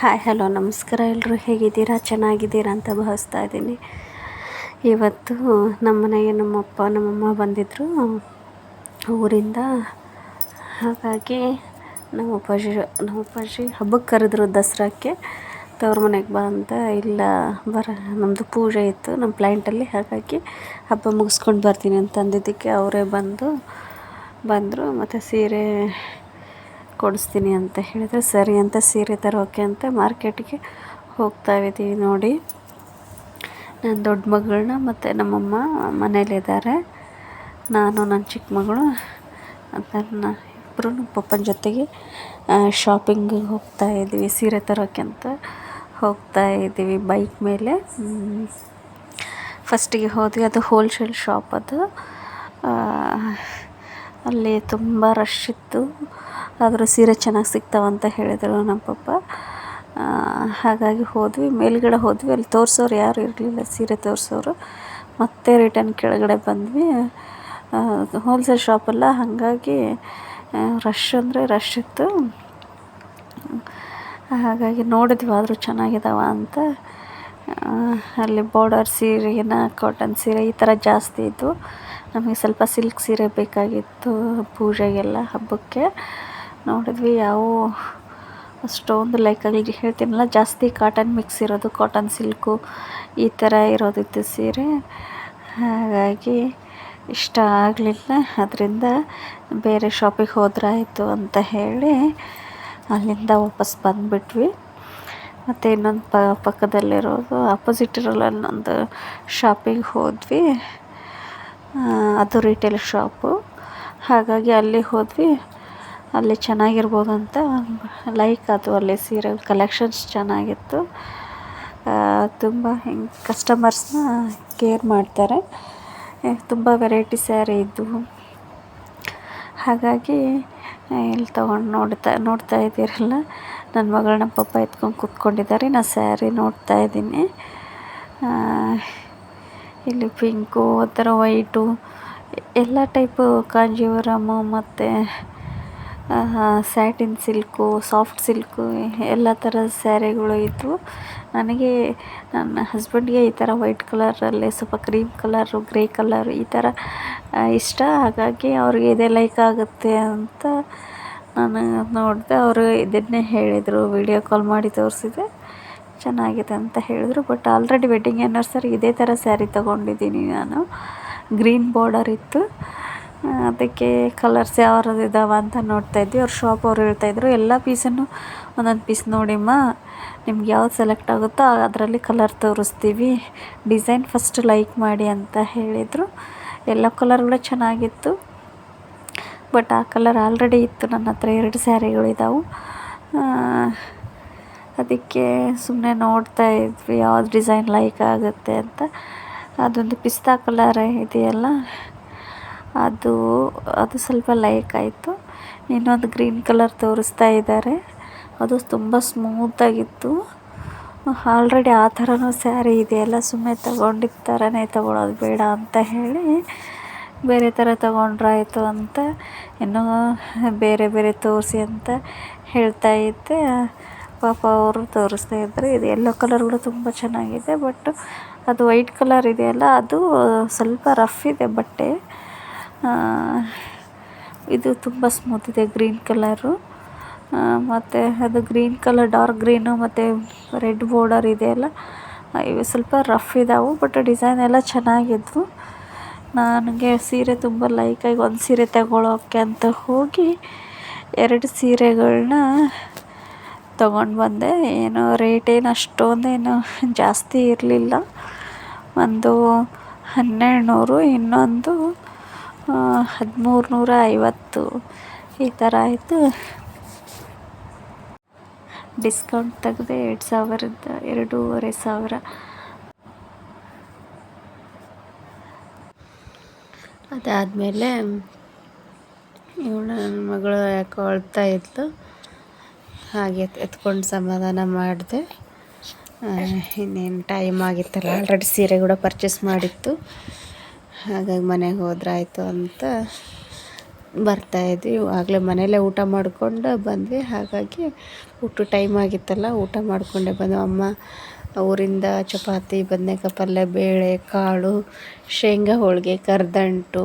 Hi, hello, ನಮಸ್ಕಾರ ಎಲ್ಲರೂ ಹೇಗಿದ್ದೀರಾ? ಚೆನ್ನಾಗಿದ್ದೀರಾ ಅಂತ ಭಾವಿಸ್ತಾ ಇದ್ದೀನಿ. ಇವತ್ತು ನಮ್ಮ ಮನೆಗೆ ನಮ್ಮಪ್ಪ, ನಮ್ಮಮ್ಮ ಬಂದಿದ್ದರು ಊರಿಂದ ಹಾಗಾಗಿ ನಮ್ಮ ಅಪ್ಪಾಜಿ ನಮ್ಮ ಅಪ್ಪಾಜಿ ಹಬ್ಬಕ್ಕೆ ಕರೆದ್ರು ದಸರಾಕ್ಕೆ. ತವ್ರ ಮನೆಗೆ ಬಾ ಇಲ್ಲ, ಬರ ನಮ್ಮದು ಪೂಜೆ ಇತ್ತು ನಮ್ಮ ಪ್ಲ್ಯಾಂಟಲ್ಲಿ ಹಾಗಾಗಿ ಹಬ್ಬ ಮುಗಿಸ್ಕೊಂಡು ಬರ್ತೀನಿ ಅಂತ ಅಂದಿದ್ದಕ್ಕೆ ಅವರೇ ಬಂದು, ಬಂದರು. ಮತ್ತು ಸೀರೆ ಕೊಡಿಸ್ತೀನಿ ಅಂತ ಹೇಳಿದರೆ. ಸರಿ ಅಂತ ಸೀರೆ ತರೋಕೆ ಅಂತ ಮಾರ್ಕೆಟ್ಗೆ ಹೋಗ್ತಾ ಇದ್ದೀವಿ ನೋಡಿ. ನನ್ನ ದೊಡ್ಡ ಮಗಳನ್ನ ಮತ್ತು ನಮ್ಮಮ್ಮ ಮನೇಲಿದ್ದಾರೆ. ನಾನು, ನನ್ನ ಚಿಕ್ಕ ಮಗಳು, ನನ್ನ ಇಬ್ಬರು ನಮ್ಮ ಪಪ್ಪನ ಜೊತೆಗೆ ಶಾಪಿಂಗಿಗೆ ಹೋಗ್ತಾ ಇದ್ದೀವಿ. ಸೀರೆ ತರೋಕೆ ಅಂತ ಹೋಗ್ತಾ ಇದ್ದೀವಿ ಬೈಕ್ ಮೇಲೆ. ಫಸ್ಟಿಗೆ ಹೋದ್ವಿ. ಅದು ಹೋಲ್ಸೇಲ್ ಶಾಪ್ ಅದು. ಅಲ್ಲಿ ತುಂಬ ರಶ್ ಇತ್ತು. ಆದರೂ ಸೀರೆ ಚೆನ್ನಾಗಿ ಸಿಗ್ತಾವಂತ ಹೇಳಿದರು ನಮ್ಮ ಪಪ್ಪ. ಹಾಗಾಗಿ ಹೋದ್ವಿ. ಮೇಲ್ಗಡೆ ಹೋದ್ವಿ. ಅಲ್ಲಿ ತೋರಿಸೋರು ಯಾರು ಇರಲಿಲ್ಲ, ಸೀರೆ ತೋರಿಸೋರು. ಮತ್ತೆ ರಿಟರ್ನ್ ಕೆಳಗಡೆ ಬಂದ್ವಿ. ಹೋಲ್ಸೇಲ್ ಶಾಪಲ್ಲ ಹಾಗಾಗಿ ರಶ್ ಅಂದರೆ ರಶ್ ಇತ್ತು. ಹಾಗಾಗಿ ನೋಡಿದ್ವಿ ಆದರೂ ಚೆನ್ನಾಗಿದ್ದಾವ ಅಂತ. ಅಲ್ಲಿ ಬಾರ್ಡರ್ ಸೀರೆನ ಕಾಟನ್ ಸೀರೆ ಈ ಥರ ಜಾಸ್ತಿ ಇತ್ತು ನಮಗೆ ಸ್ವಲ್ಪ ಸಿಲ್ಕ್ ಸೀರೆ ಬೇಕಾಗಿತ್ತು ಪೂಜೆಗೆಲ್ಲ ಹಬ್ಬಕ್ಕೆ. ನೋಡಿದ್ವಿ, ಯಾವ ಅಷ್ಟೊಂದು ಲೈಕ್ ಆಗಲಿ ಹೇಳ್ತೀನಲ್ಲ, ಜಾಸ್ತಿ ಕಾಟನ್ ಮಿಕ್ಸ್ ಇರೋದು ಕಾಟನ್ ಸಿಲ್ಕು ಈ ಥರ ಇರೋದಿತ್ತು ಸೀರೆ. ಹಾಗಾಗಿ ಇಷ್ಟ ಆಗಲಿಲ್ಲ. ಅದರಿಂದ ಬೇರೆ ಶಾಪಿಗೆ ಹೋದ್ರಾಯಿತು ಅಂತ ಹೇಳಿ ಅಲ್ಲಿಂದ ವಾಪಸ್ ಬಂದುಬಿಟ್ವಿ. ಮತ್ತು ಇನ್ನೊಂದು ಪ, ಪಕ್ಕದಲ್ಲಿರೋದು ಆಪೋಸಿಟ್ ಇರೋಲ್ಲ, ಇನ್ನೊಂದು ಶಾಪಿಗೆ ಹೋದ್ವಿ. ಅದು ರಿಟೇಲ್ ಶಾಪು ಹಾಗಾಗಿ ಅಲ್ಲಿ ಹೋದ್ವಿ. ಅಲ್ಲಿ ಚೆನ್ನಾಗಿರ್ಬೋದು ಅಂತ ಲೈಕ್ ಅದು ಅಲ್ಲಿ ಸೀರೆ ಕಲೆಕ್ಷನ್ಸ್ ಚೆನ್ನಾಗಿತ್ತು. ತುಂಬ ಹಿಂಗೆ ಕಸ್ಟಮರ್ಸ್ನ ಕೇರ್ ಮಾಡ್ತಾರೆ. ತುಂಬ ವೆರೈಟಿ ಸ್ಯಾರಿ ಇದ್ದವು ಹಾಗಾಗಿ ಇಲ್ಲಿ ತೊಗೊಂಡು ನೋಡ್ತಾ ನೋಡ್ತಾ ಇದ್ದೀರಲ್ಲ. ನನ್ನ ಮಗಳನ್ನ ಪಪ್ಪ ಎತ್ಕೊಂಡು ಕೂತ್ಕೊಂಡಿದ್ದಾರೆ. ನಾನು ಸ್ಯಾರಿ ನೋಡ್ತಾ ಇದ್ದೀನಿ. ಇಲ್ಲಿ ಪಿಂಕು ಆ ಥರ ವೈಟು ಎಲ್ಲ ಟೈಪು ಕಾಂಜೀವರಮು ಮತ್ತು ಸ್ಯಾಟಿನ್ ಸಿಲ್ಕು ಸಾಫ್ಟ್ ಸಿಲ್ಕು ಎಲ್ಲ ಥರದ ಸ್ಯಾರಿಗಳು ಇದ್ದವು ನನಗೆ ನನ್ನ ಹಸ್ಬೆಂಡ್ಗೆ ಈ ಥರ ವೈಟ್ ಕಲರಲ್ಲಿ ಸ್ವಲ್ಪ ಕ್ರೀಮ್ ಕಲರು ಗ್ರೇ ಕಲರ್ ಈ ಥರ ಇಷ್ಟ. ಹಾಗಾಗಿ ಅವ್ರಿಗೆ ಇದೇ ಲೈಕ್ ಆಗುತ್ತೆ ಅಂತ ನಾನು ನೋಡಿದೆ. ಅವರು ಇದನ್ನೇ ಹೇಳಿದರು ವೀಡಿಯೋ ಕಾಲ್ ಮಾಡಿ ತೋರಿಸಿದೆ. ಚೆನ್ನಾಗಿದೆ ಅಂತ ಹೇಳಿದರು. ಬಟ್ ಆಲ್ರೆಡಿ ವೆಡ್ಡಿಂಗ್ ಆ್ಯನಿವರ್ಸರಿ ಇದೇ ಥರ ಸ್ಯಾರಿ ತೊಗೊಂಡಿದ್ದೀನಿ ನಾನು. ಗ್ರೀನ್ ಬಾರ್ಡರ್ ಇತ್ತು. ಅದಕ್ಕೆ ಕಲರ್ಸ್ ಯಾವ್ದು ಇದ್ದಾವೆ ಅಂತ ನೋಡ್ತಾ ಇದ್ವಿ. ಅವ್ರ ಶಾಪ್ ಅವ್ರು ಹೇಳ್ತಾಯಿದ್ರು ಎಲ್ಲ ಪೀಸನ್ನು ಒಂದೊಂದು ಪೀಸ್ ನೋಡಿಮ್ಮ ನಿಮ್ಗೆ ಯಾವ್ದು ಸೆಲೆಕ್ಟ್ ಆಗುತ್ತೋ ಅದರಲ್ಲಿ ಕಲರ್ ತೋರಿಸ್ತೀವಿ. ಡಿಸೈನ್ ಫಸ್ಟ್ ಲೈಕ್ ಮಾಡಿ ಅಂತ ಹೇಳಿದರು. ಎಲ್ಲ ಕಲರ್ಗಳು ಚೆನ್ನಾಗಿತ್ತು. ಬಟ್ ಆ ಕಲರ್ ಆಲ್ರೆಡಿ ಇತ್ತು. ನನ್ನ ಹತ್ರ ಎರಡು ಸ್ಯಾರಿಗಳಿದಾವೆ ಅದಕ್ಕೆ ಸುಮ್ಮನೆ ನೋಡ್ತಾ ಇದ್ವಿ, ಯಾವ್ದು ಡಿಸೈನ್ ಲೈಕ್ ಆಗುತ್ತೆ ಅಂತ. ಅದೊಂದು ಪಿಸ್ತಾ ಕಲರ್ ಇದೆಯಲ್ಲ ಅದು ಅದು ಸ್ವಲ್ಪ ಲೈಕ್ ಆಯಿತು. ಇನ್ನೊಂದು ಗ್ರೀನ್ ಕಲರ್ ತೋರಿಸ್ತಾ ಇದ್ದಾರೆ. ಅದು ತುಂಬ ಸ್ಮೂತಾಗಿತ್ತು ಆಲ್ರೆಡಿ ಆ ಥರನೂ ಸ್ಯಾರಿ ಇದೆಯಲ್ಲ, ಸುಮ್ಮನೆ ತಗೊಂಡಿದ್ದ ಥರನೇ ತಗೊಳ್ಳೋದು ಬೇಡ ಅಂತ ಹೇಳಿ ಬೇರೆ ಥರ ತೊಗೊಂಡ್ರಾಯಿತು ಅಂತ ಇನ್ನೂ ಬೇರೆ ಬೇರೆ ತೋರಿಸಿ ಅಂತ ಹೇಳ್ತಾ ಇದ್ದೆ. ಪಾಪ ಅವರು ತೋರಿಸ್ತಾ ಇದ್ದಾರೆ. ಇದು ಎಲ್ಲೋ ಕೂಡ ತುಂಬ ಚೆನ್ನಾಗಿದೆ, ಬಟ್ ಅದು ವೈಟ್ ಕಲರ್ ಇದೆಯಲ್ಲ, ಅದು ಸ್ವಲ್ಪ ರಫ್ ಇದೆ ಬಟ್ಟೆ. ಇದು ತುಂಬ ಸ್ಮೂತ್ ಇದೆ ಗ್ರೀನ್ ಕಲರು ಮತ್ತು ಅದು ಗ್ರೀನ್ ಕಲರ್ ಡಾರ್ಕ್ ಗ್ರೀನು ಮತ್ತು ರೆಡ್ ಬಾರ್ಡರ್ ಇದೆಯಲ್ಲ ಇವು ಸ್ವಲ್ಪ ರಫ್ ಇದಾವೆ ಬಟ್ ಡಿಸೈನ್ ಎಲ್ಲ ಚೆನ್ನಾಗಿದ್ವು. ನನಗೆ ಸೀರೆ ತುಂಬ ಆಗಿ ಒಂದು ಸೀರೆ ತಗೊಳ್ಳೋಕೆ ಅಂತ ಹೋಗಿ ಎರಡು ಸೀರೆಗಳನ್ನ ತೊಗೊಂಡು ಬಂದೆ. ಏನು ರೇಟ್ ಏನು ಅಷ್ಟೊಂದೇನು ಜಾಸ್ತಿ ಇರಲಿಲ್ಲ. ಒಂದು ಹನ್ನೆರಡು ನೂರು ಇನ್ನೊಂದು ಹದಿಮೂರು ನೂರ ಐವತ್ತು ಈ ಥರ ಆಯಿತು. ಡಿಸ್ಕೌಂಟ್ ತೆಗೆದೆ ಎರಡು ಸಾವಿರದ ಎರಡೂವರೆ ಸಾವಿರ. ಅದಾದಮೇಲೆ ಇವಳು ನನ್ನ ಮಗಳು ಯಾಕೋ ಅಳ್ತಾ ಇದ್ಲು ಹಾಗೆ ಎತ್ಕೊಂಡು ಸಮಾಧಾನ ಮಾಡಿದೆ. ಇನ್ನೇನು ಟೈಮ್ ಆಗಿತ್ತಲ್ಲ? ಆಲ್ರೆಡಿ ಸೀರೆ ಕೂಡ ಪರ್ಚೇಸ್ ಮಾಡಿತ್ತು. ಹಾಗಾಗಿ ಮನೆಗೆ ಹೋದ್ರಾಯ್ತು ಅಂತ ಬರ್ತಾಯಿದ್ವಿ ಆಗಲೇ ಮನೆಯಲ್ಲೇ ಊಟ ಮಾಡಿಕೊಂಡು ಬಂದ್ವಿ. ಹಾಗಾಗಿ ಊಟ ಟೈಮ್ ಆಗಿತ್ತಲ್ಲ, ಊಟ ಮಾಡಿಕೊಂಡೆ ಬಂದ್ವಿ. ಅಮ್ಮ ಊರಿಂದ ಚಪಾತಿ, ಬದನೇಕಾಯಿ ಪಲ್ಯ, ಬೇಳೆ, ಕಾಳು, ಶೇಂಗಾ, ಹೋಳಿಗೆ, ಕರ್ದಂಟು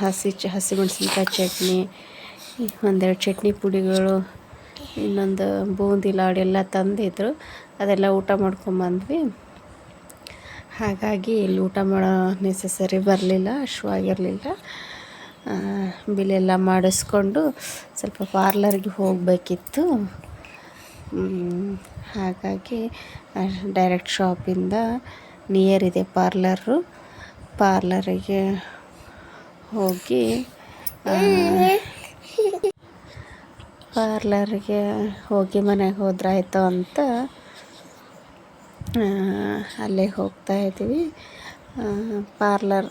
ಹಸಿ ಚ ಹಸಿಮೆಣಸಿನ್ಕಾಯಿ ಚಟ್ನಿ ಒಂದೆರಡು ಚಟ್ನಿ ಪುಡಿಗಳು, ಇನ್ನೊಂದು ಬೂಂದಿ, ಲಾಡು ಎಲ್ಲ ತಂದಿದ್ರು. ಅದೆಲ್ಲ ಊಟ ಮಾಡ್ಕೊಂಬಂದ್ವಿ. ಹಾಗಾಗಿ ಇಲ್ಲಿ ಊಟ ಮಾಡೋ ನೆಸೆಸರಿ ಬರಲಿಲ್ಲ ಹಶ್ವಾಗಿರಲಿಲ್ಲ ಬಿಲೆಲ್ಲ ಮಾಡಿಸ್ಕೊಂಡು ಸ್ವಲ್ಪ ಪಾರ್ಲರ್ಗೆ ಹೋಗಬೇಕಿತ್ತು. ಹಾಗಾಗಿ ಡೈರೆಕ್ಟ್ ಶಾಪಿಂದ ನಿಯರ್ ಇದೆ ಪಾರ್ಲರು ಪಾರ್ಲರಿಗೆ ಹೋಗಿ ಪಾರ್ಲರಿಗೆ ಹೋಗಿ ಮನೆಗೆ ಹೋದ್ರಾಯ್ತು ಅಂತ ಅಲ್ಲೇ ಹೋಗ್ತಾ ಇದ್ದೀವಿ. ಪಾರ್ಲರ್.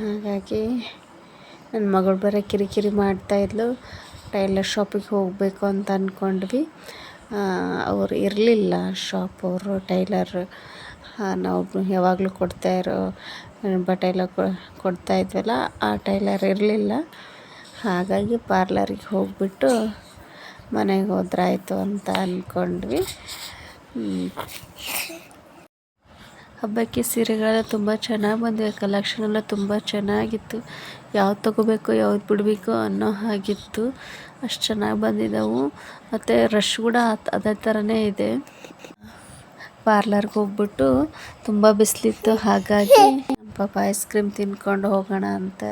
ಹಾಗಾಗಿ ನನ್ನ ಮಗಳು ಬರೀ ಕಿರಿಕಿರಿ ಮಾಡ್ತಾಯಿದ್ಲು ಟೈಲರ್ ಶಾಪಿಗೆ ಹೋಗಬೇಕು ಅಂತ ಅಂದ್ಕೊಂಡ್ವಿ ಅವರು ಇರಲಿಲ್ಲ ಶಾಪ್, ಅವರು ಟೈಲರ್. ನಾವು ಯಾವಾಗಲೂ ಕೊಡ್ತಾ ಇರೋ ಬಟ್ಟೆ ಎಲ್ಲ ಕೊಡ್ತಾ ಇದ್ವಲ್ಲ, ಆ ಟೈಲರ್ ಇರಲಿಲ್ಲ. ಹಾಗಾಗಿ ಪಾರ್ಲರಿಗೆ ಹೋಗಿಬಿಟ್ಟು ಮನೆಗೆ ಹೋದ್ರಾಯ್ತು ಅಂತ ಅಂದ್ಕೊಂಡ್ವಿ ಹಬ್ಬಕ್ಕೆ ಸೀರೆಗಳೆಲ್ಲ ತುಂಬ ಚೆನ್ನಾಗಿ ಬಂದಿವೆ ಕಲೆಕ್ಷನ್ ಎಲ್ಲ ತುಂಬ ಚೆನ್ನಾಗಿತ್ತು. ಯಾವ್ದು ತೊಗೋಬೇಕು, ಯಾವ್ದು ಬಿಡಬೇಕು ಅನ್ನೋ ಹಾಗಿತ್ತು. ಅಷ್ಟು ಚೆನ್ನಾಗಿ ಬಂದಿದ್ದಾವೆ ಮತ್ತು ರಶ್ ಕೂಡ ಅದೇ ಥರನೇ ಇದೆ. ಪಾರ್ಲರ್ಗೆ ಹೋಗ್ಬಿಟ್ಟು ತುಂಬ ಬಿಸಿಲಿತ್ತು, ಹಾಗಾಗಿ ಪಾಪ ಐಸ್ ಕ್ರೀಮ್ ತಿನ್ಕೊಂಡು ಹೋಗೋಣ ಅಂತ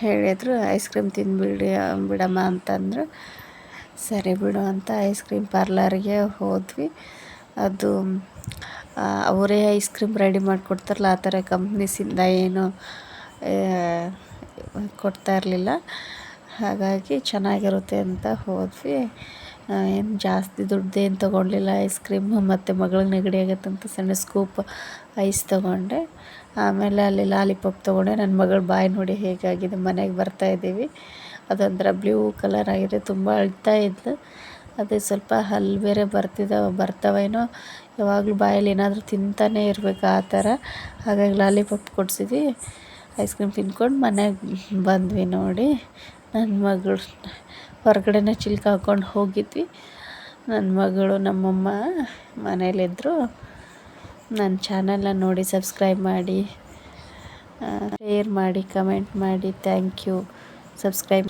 ಹೇಳಿದರು. ಐಸ್ ಕ್ರೀಮ್ ತಿನ್ಬಿಡಿ, ಬಿಡಮ್ಮ ಅಂತಂದರು. ಸರಿ ಬಿಡು ಅಂತ ಐಸ್ ಕ್ರೀಮ್ ಪಾರ್ಲರ್ಗೆ ಹೋದ್ವಿ. ಅದು ಅವರೇ ಐಸ್ ಕ್ರೀಮ್ ರೆಡಿ ಮಾಡಿಕೊಡ್ತಾರಲ್ಲ, ಆ ಥರ ಕಂಪ್ನೀಸಿಂದ ಏನು ಕೊಡ್ತಾ ಇರಲಿಲ್ಲ. ಹಾಗಾಗಿ ಚೆನ್ನಾಗಿರುತ್ತೆ ಅಂತ ಹೋದ್ವಿ. ಏನು ಜಾಸ್ತಿ ದುಡ್ಡೇನು ತೊಗೊಳ್ಲಿಲ್ಲ ಐಸ್ ಕ್ರೀಮ್ ಮತ್ತು ಮಗಳಿಗೆ ನೆಗಡಿ ಆಗತ್ತಂತ ಸಣ್ಣ ಸ್ಕೂಪ್ ಐಸ್ ತೊಗೊಂಡೆ. ಆಮೇಲೆ ಅಲ್ಲಿ ಲಾಲಿಪಾಪ್ ತೊಗೊಂಡೆ. ನನ್ನ ಮಗಳು ಬಾಯಿ ನೋಡಿ ಹೇಗಾಗಿದೆ, ಮನೆಗೆ ಬರ್ತಾಯಿದ್ದೀವಿ ಅದೊಂಥರ ಬ್ಲೂ ಕಲರ್ ಆಗಿದೆ, ತುಂಬ ಅಳ್ತಾ ಇದ್ಲು. ಅದೇ ಸ್ವಲ್ಪ ಹಲ್ಲು ಬೇರೆ ಬರ್ತಿದ್ದಾವೆ ಬರ್ತಾವೇನೋ ಯಾವಾಗಲೂ ಬಾಯಲ್ಲಿ ಏನಾದರೂ ತಿಂತಾನೇ ಇರಬೇಕು ಆ ಥರ. ಹಾಗಾಗಿ ಲಾಲಿಪಾಪ್ ಕೊಡಿಸಿದ್ವಿ. ಐಸ್ ಕ್ರೀಮ್ ತಿನ್ಕೊಂಡು ಮನೆಗೆ ಬಂದ್ವಿ ನೋಡಿ. ನನ್ನ ಮಗಳು ಹೊರಗಡೆನೇ ಚಿಲ್ಕ ಹಾಕ್ಕೊಂಡು ಹೋಗಿದ್ವಿ. ನನ್ನ ಮಗಳು ನಮ್ಮಮ್ಮ ಮನೇಲಿದ್ದರು ನನ್ನ ಚಾನಲ್ನ ನೋಡಿ ಸಬ್ಸ್ಕ್ರೈಬ್ ಮಾಡಿ ಶೇರ್ ಮಾಡಿ ಕಮೆಂಟ್ ಮಾಡಿ. Thank you subscribe